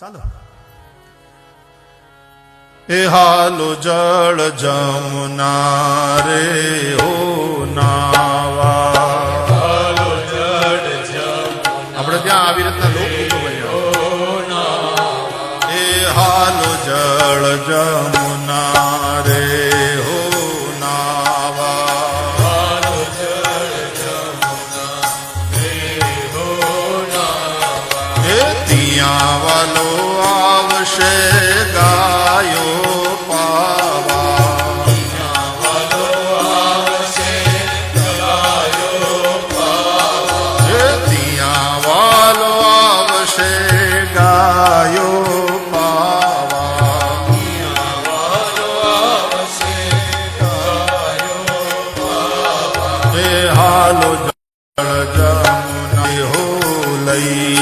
ચાલો. એ હાલો જળ જમુના રે હો નાવા. આપણે ત્યાં આવી રીતના એ હાલો જળ જમુના રે હો નાવા. ત્યાં હાલો જળ જમુના હો લઈને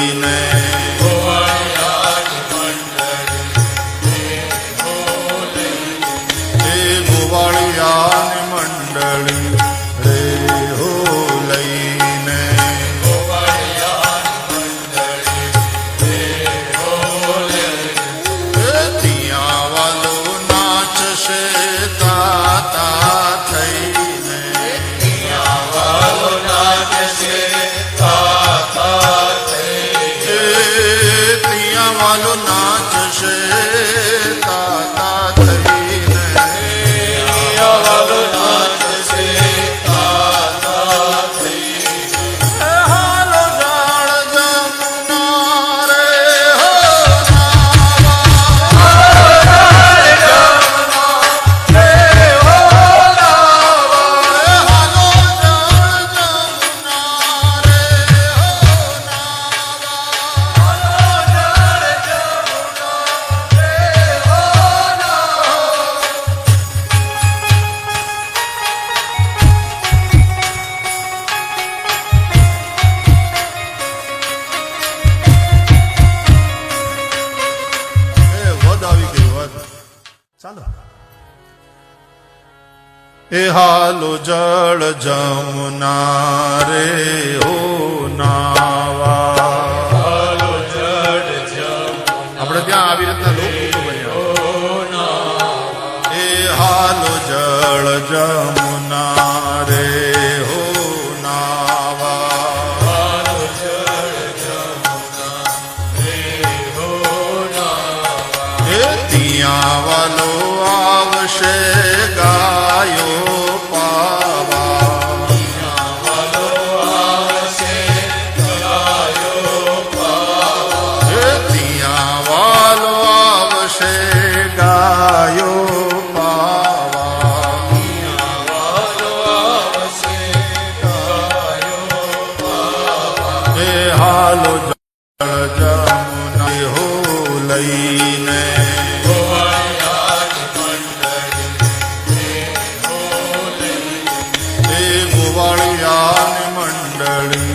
ચાલો. એ હાલો જળ જમુના રે હો નાવા. આપણે ત્યાં આવી રીતના લોકો બન્યા એ હાલો જળ જમુના ત્યાં વાલો આવશે ગાયો darling.